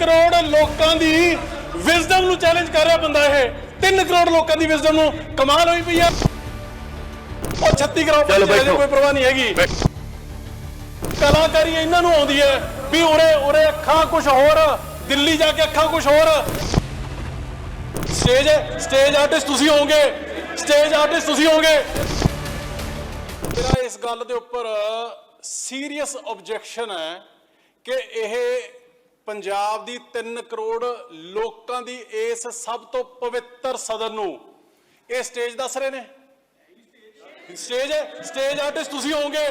ਕਰੋੜ ਲੋਕਾਂ ਦੀ ਵਿਜ਼ਡਮ ਨੂੰ ਚੈਲੰਜ ਕਰ ਰਿਹਾ ਬੰਦਾ ਇਹ। 3 ਕਰੋੜ ਲੋਕਾਂ ਦੀ ਵਿਜ਼ਡਮ ਨੂੰ ਕਮਾਲ ਹੋਈ ਪਈ ਆ। ਉਹ 36 ਕਰੋੜ ਚਲੋ ਬੱਚੇ ਬੈਠੋ। ਕੋਈ ਪਰਵਾਹ ਨਹੀਂ ਹੈਗੀ। ਕਲਾਕਾਰੀ ਇਹਨਾਂ ਨੂੰ ਆਉਂਦੀ ਹੈ ਵੀ ਉਰੇ ਉਰੇ ਅੱਖਾਂ ਕੁਝ ਹੋਰ ਦਿੱਲੀ ਜਾ ਕੇ ਅੱਖਾਂ ਕੁਝ ਹੋਰ। ਸਟੇਜ ਸਟੇਜ ਆਰਟਿਸਟ ਤੁਸੀਂ ਹੋਵੋਗੇ। ਸਟੇਜ ਆਰਟਿਸਟ ਤੁਸੀਂ ਹੋਵੋਗੇ। ਮੇਰਾ ਇਸ ਗੱਲ ਦੇ ਉੱਪਰ ਸੀਰੀਅਸ ਆਬਜੈਕਸ਼ਨ ਹੈ ਕਿ ਇਹ ਪੰਜਾਬ ਦੀ 3 ਕਰੋੜ ਲੋਕਾਂ ਦੀ ਇਸ ਸਭ ਤੋਂ ਪਵਿੱਤਰ ਸਦਨ ਨੂੰ ਇਹ ਸਟੇਜ ਦੱਸ ਰਹੇ ਨੇ। ਸਟੇਜ ਸਟੇਜ ਆਰਟਿਸਟ ਤੁਸੀਂ ਹੋਵੋਗੇ।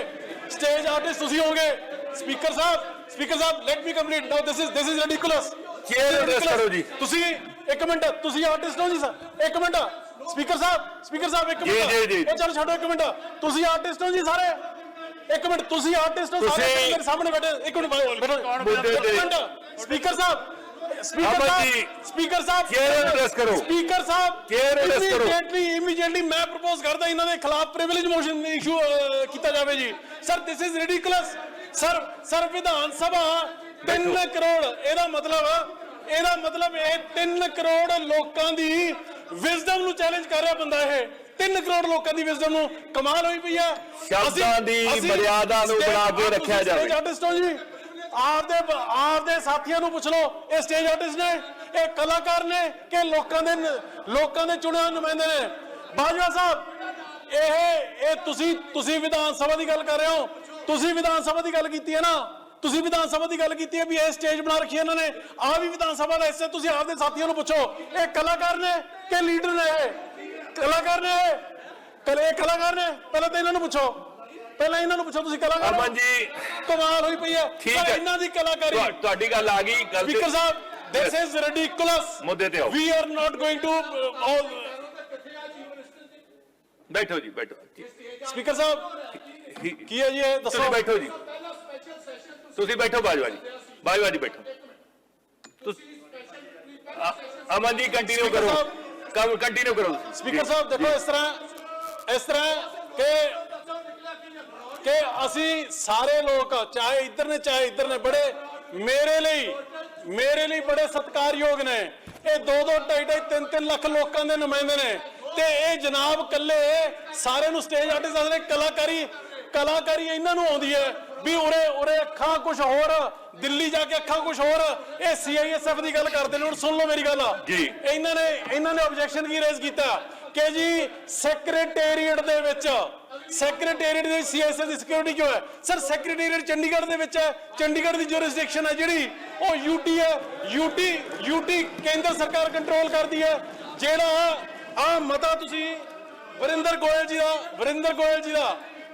ਸਟੇਜ ਆਰਟਿਸਟ ਤੁਸੀਂ ਹੋਵੋਗੇ। ਸਪੀਕਰ ਸਾਹਿਬ speaker Sahib let me complete now this is this is ridiculous Chair address ਕਰੋ ਜੀ। ਤੁਸੀਂ ਇੱਕ ਮਿੰਟ ਤੁਸੀਂ ਆਰਟਿਸਟ ਹੋ ਜੀ ਸਰ। ਇੱਕ ਮਿੰਟ। ਸਪੀਕਰ ਸਾਹਿਬ ਸਪੀਕਰ ਸਾਹਿਬ ਇੱਕ ਜੀ, ਮਿੰਟ। ਜੀ, ਜੀ। ਉਹ ਚੱਲ ਛੱਡੋ ਇੱਕ ਮਿੰਟ। ਤੁਸੀਂ ਆਰਟਿਸਟ ਹੋ ਜੀ ਸਾਰੇ। ਇੱਕ ਮਿੰਟ ਤੁਸੀਂ ਆਰਟਿਸਟ ਹੋ ਸਾਰੇ ਤੁਸੀਂ- ਮੇਰੇ ਸਾਹਮਣੇ ਬੈਠੇ ਇੱਕ ਮਿੰਟ ਬੈਠੋ। ਮੁੱਦੇ ਤੇ- ਇੱਕ ਮਿੰਟ ਸਪੀਕਰ ਸਾਹਿਬ ਸਪੀਕਰ ਅਮਨ ਸਾਹਿਬ ਸਪੀਕਰ ਸਾਹਿਬ address ਕਰੋ। ਸਪੀਕਰ ਸਾਹਿਬ Chair address ਕਰੋ। ਇਮੀਡੀਏਟਲੀ ਇਮੀਡੀਏਟਲੀ ਮੈਂ ਪ੍ਰਪੋਜ਼ ਕਰਦਾ ਇਹਨਾਂ ਦੇ ਖਿਲਾਫ ਪ੍ਰਿਵਿਲੇਜ ਮੋਸ਼ਨ ਇਸ਼ੂ ਕੀਤਾ ਜਾਵੇ ਜੀ। Sir this is ridiculous sir sir Vidhan Sabha 3 crore ਇਹਦਾ ਮਤਲਬ ਇਹਦਾ ਮਤਲਬ ਇਹ 3 ਕਰੋੜ ਲੋਕਾਂ ਦੀ ਵਿਜ਼ਡਮ ਨੂੰ ਚੈਲੰਜ ਕਰ ਰਿਹਾ ਬੰਦਾ ਇਹ। 3 ਕਰੋੜ ਲੋਕਾਂ ਦੀ ਵਿਜ਼ਡਮ ਨੂੰ ਕਮਾਲ ਹੋਈ ਪਈ ਹੈ ਸ਼ਬਦਾਂ ਦੀ ਮਰਿਆਦਾ ਨੂੰ ਬਣਾ ਕੇ ਰੱਖਿਆ ਜਾਵੇ। ਆਰਟਿਸਟ ਹੋ ਜੀ। ਆਪਦੇ ਆਪਦੇ ਸਾਥੀਆਂ ਨੂੰ ਪੁੱਛ ਲਓ ਇਹ ਸਟੇਜ ਆਰਟਿਸਟ ਨੇ ਇਹ ਕਲਾਕਾਰ ਨੇ ਕਿ ਲੋਕਾਂ ਦੇ ਲੋਕਾਂ ਦੇ ਚੁਣੇ ਹੋਏ ਨੁਮਾਇੰਦੇ ਨੇ? ਬਾਜਵਾ ਸਾਹਿਬ ਇਹ ਇਹ ਤੁਸੀਂ ਤੁਸੀਂ ਵਿਧਾਨ ਸਭਾ ਦੀ ਗੱਲ ਕਰ ਰਹੇ ਹੋ। ਤੁਸੀਂ ਵਿਧਾਨ ਸਭਾ ਦੀ ਗੱਲ ਕੀਤੀ ਹੈ ਨਾ? ਤੁਸੀਂ ਵਿਧਾਨ ਸਭਾ ਦੀ ਗੱਲ ਕੀਤੀ ਹੈ ਵੀ ਇਹ ਸਟੇਜ ਬਣਾ ਰੱਖੀ ਇਹਨਾਂ ਨੇ। ਆ ਵੀ ਵਿਧਾਨ ਸਭਾ ਦਾ ਹਿੱਸਾ ਤੁਸੀਂ ਆਪਦੇ ਸਾਥੀਆਂ ਨੂੰ ਪੁੱਛੋ। ਇਹ ਕਲਾਕਾਰ ਨੇ ਕਿ ਲੀਡਰ ਨੇ ਇਹ? ਕਲਾਕਾਰ ਨੇ ਇਹ ਕਲੇ ਇਹ ਕਲਾਕਾਰ ਨੇ ਪਹਿਲਾਂ ਤਾਂ ਇਹਨਾਂ ਨੂੰ ਪੁੱਛੋ ਪਹਿਲਾਂ ਇਹਨਾਂ ਨੂੰ ਪੁੱਛੋ ਤੁਸੀਂ ਕਲਾਕਾਰ ਹੋ? ਅਮਨ ਜੀ ਕਮਾਲ ਹੋਈ ਪਈ ਹੈ ਠੀਕ ਪਰ ਹੈ। ਇਹਨਾਂ ਦੀ ਕਲਾਕਾਰੀ ਤੁਹਾ- ਤੁਹਾਡੀ ਗੱਲ ਆ ਗਈ ਗੱਲ ਤੇ- ਸਪੀਕਰ ਸਾਹਿਬ this is ridiculous ਮੁੱਦੇ ਤੇ ਆਓ we are not going to uh, all ਬੈਠੋ ਜੀ ਬੈਠੋ ਸਪੀਕਰ ਸਾਹਿਬ ਠੀਕ- ਕੀ ਹੈ ਜੀ ਇਹ ਤੁਸੀਂ ਦੱਸੋ ਬੈਠੋ ਜੀ ਤੁਸੀਂ ਬੈਠੋ ਬਾਜਵਾ ਜੀ ਬਾਜਵਾ ਜੀ ਬੈਠੋ ਤੁਸੀਂ ਅ- ਅਮਨ ਜੀ ਕੰਟੀਨਿਊ Speaker ਕਰੋ ਸਾਹਿਬ। ਕੰਮ ਕੰਟੀਨਿਊ ਕਰੋ। ਸਪੀਕਰ ਸਾਹਿਬ, ਦੇਖੋ ਇਸ ਤਰ੍ਹਾਂ ਇਸ ਤਰ੍ਹਾਂ ਕਿ ਕਿ ਅਸੀਂ ਸਾਰੇ ਲੋਕ, ਚਾਹੇ ਇੱਧਰ ਨੇ, ਚਾਹੇ ਇੱਧਰ ਨੇ, ਬੜੇ ਮੇਰੇ ਲਈ ਮੇਰੇ ਲਈ ਬੜੇ ਸਤਿਕਾਰਯੋਗ ਨੇ। ਇਹ ਦੋ ਦੋ, ਢਾਈ ਢਾਈ, ਤਿੰਨ ਤਿੰਨ ਲੱਖ ਲੋਕਾਂ ਦੇ ਨੁਮਾਇੰਦੇ ਨੇ। ਤੇ ਇਹ ਜਨਾਬ ਕੱਲੇ ਸਾਰੇ ਨੂੰ ਸਟੇਜ ਆਰਟਿਸਟ ਦੱਸਦੇ ਨੇ, ਕਲਾਕਾਰੀ ਕਲਾਕਾਰੀ ਇਹਨਾਂ ਨੂੰ ਆਉਂਦੀ ਹੈ। ਵੀ ਉਰੇ ਉਰੇ ਅੱਖਾਂ ਕੁਝ ਹੋਰ ਦਿੱਲੀ ਜਾ ਕੇ ਅੱਖਾਂ ਕੁਝ ਹੋਰ ਇਹ ਸੀਆਈਐਸਐਫ ਦੀ ਗੱਲ ਕਰਦੇ ਨੇ ਹੁਣ ਸੁਣ ਲਓ ਮੇਰੀ ਗੱਲ। ਜੀ। ਇਹਨਾਂ ਨੇ ਇਹਨਾਂ ਨੇ ਆਬਜੈਕਸ਼ਨ ਕੀ ਰੇਜ਼ ਕੀਤਾ? ਕਿ ਜੀ ਸੈਕਟਰੀਏਟ ਦੇ ਵਿੱਚ ਸੈਕਟਰੀਏਟ ਦੇ ਸੀਐਸਏ ਦੀ ਸਿਕਿਉਰਿਟੀ ਕਿਉਂ ਹੈ? ਸਰ ਸੈਕਟਰੀਏਟ ਚੰਡੀਗੜ੍ਹ ਦੇ ਵਿੱਚ ਹੈ। ਚੰਡੀਗੜ੍ਹ ਦੀ ਜੁਰਿਸਡਿਕਸ਼ਨ ਹੈ ਜਿਹੜੀ ਉਹ ਯੂਟੀ ਹੈ। ਯੂਟੀ ਯੂਟੀ ਕੇਂਦਰ ਸਰਕਾਰ ਕੰਟਰੋਲ ਕਰਦੀ ਹੈ। ਜਿਹੜਾ ਆ ਮਤਾ ਤੁਸੀਂ ਵਰਿੰਦਰ ਗੋਇਲ ਜੀ ਦਾ ਵਰਿੰਦਰ ਗੋਇਲ ਜੀ ਦਾ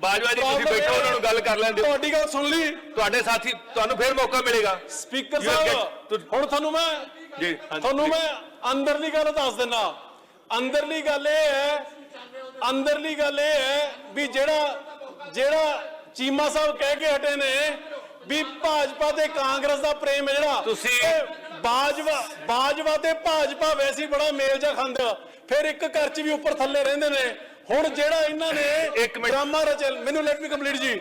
ਬਾਜਵਾ ਜੀ ਤੁਸੀਂ ਬੈਠੋ ਉਹਨਾਂ ਨੂੰ ਗੱਲ ਕਰ ਲੈਣ ਦਿਓ। ਤੁਹਾਡੀ ਗੱਲ ਸੁਣ ਲਈ। ਤੁਹਾਡੇ ਸਾਥੀ ਤੁਹਾਨੂੰ ਫੇਰ ਮੌਕਾ ਮਿਲੇਗਾ। ਸਪੀਕਰ ਸਾਹਿਬ ਹੁਣ ਤੁਹਾਨੂੰ ਮੈਂ ਜੀ, ਤੁਹਾਨੂੰ. ਮੈਂ ਅੰਦਰਲੀ ਗੱਲ ਦੱਸ ਦਿੰਦਾ ਅੰਦਰਲੀ ਗੱਲ ਇਹ ਹੈ ਅੰਦਰਲੀ ਗੱਲ ਇਹ ਹੈ ਵੀ ਜਿਹੜਾ ਜਿਹੜਾ ਚੀਮਾ ਸਾਹਿਬ ਕਹਿ ਕੇ ਹਟੇ ਨੇ ਵੀ ਭਾਜਪਾ ਤੇ ਕਾਂਗਰਸ ਦਾ ਪ੍ਰੇਮ ਹੈ ਜਿਹੜਾ। ਤੁਸੀਂ- ਬਾਜਵਾ ਬਾਜਵਾ ਤੇ ਭਾਜਪਾ ਵੈਸੇ ਬੜਾ ਮੇਲ ਜਾ ਖਾਂਦਾ। ਫਿਰ ਇੱਕ ਘਰ 'ਚ ਵੀ ਉੱਪਰ ਥੱਲੇ ਰਹਿੰਦੇ ਨੇ। ਹੁਣ ਜਿਹੜਾ ਇਹਨਾਂ ਨੇ ਇੱਕ। ਡਰਾਮਾ ਰਚਿਆ ਮੈਨੂੰ ਲੈਟ ਮੀ ਕੰਪਲੀਟ ਜੀ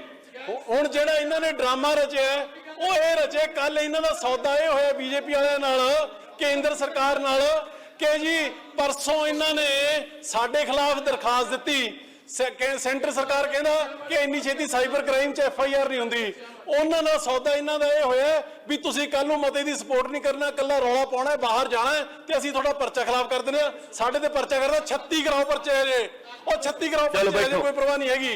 ਹੁਣ ਜਿਹੜਾ ਇਹਨਾਂ ਨੇ ਡਰਾਮਾ ਰਚਿਆ ਉਹ ਇਹ ਰਚੇ ਕੱਲ ਇਹਨਾਂ ਦਾ ਸੌਦਾ ਇਹ ਹੋਇਆ ਬੀਜੇਪੀ ਵਾਲਿਆਂ ਨਾਲ ਕੇਂਦਰ ਸਰਕਾਰ ਨਾਲ ਕਿ ਜੀ ਪਰਸੋਂ ਇਹਨਾਂ ਨੇ ਸਾਡੇ ਖਿਲਾਫ ਦਰਖਾਸਤ ਦਿੱਤੀ ਸੈਂਟਰ ਸਰਕਾਰ ਕਹਿੰਦਾ ਕਿ ਇੰਨੀ ਛੇਤੀ ਸਾਈਬਰ ਕ੍ਰਾਈਮ 'ਚ ਐਫ ਆਈ ਆਰ ਨਹੀਂ ਹੁੰਦੀ। ਉਹਨਾਂ ਦਾ ਸੌਦਾ ਇਹਨਾਂ ਦਾ ਇਹ ਹੋਇਆ ਵੀ ਤੁਸੀਂ ਕੱਲ ਨੂੰ ਮਤੇ ਦੀ ਸਪੋਰਟ ਨਹੀਂ ਕਰਨਾ ਕੱਲਾ ਰੌਲਾ ਪਾਉਣਾ ਹੈ, ਬਾਹਰ ਜਾਣਾ ਹੈ ਤੇ ਅਸੀਂ ਤੁਹਾਡਾ ਪਰਚਾ ਖਿਲਾਫ ਕਰ ਦਿੰਦੇ ਆ ਸਾਡੇ ਤੇ ਪਰਚਾ ਕਰਦਾ 36 ਕਰਾਓ ਪਰਚੇ ਜੇ। ਉਹ 36 ਕਰਾਓ ਚਲੋ ਪਰਚੇ। ਕੋਈ ਪਰਵਾਹ ਨਹੀਂ ਹੈਗੀ।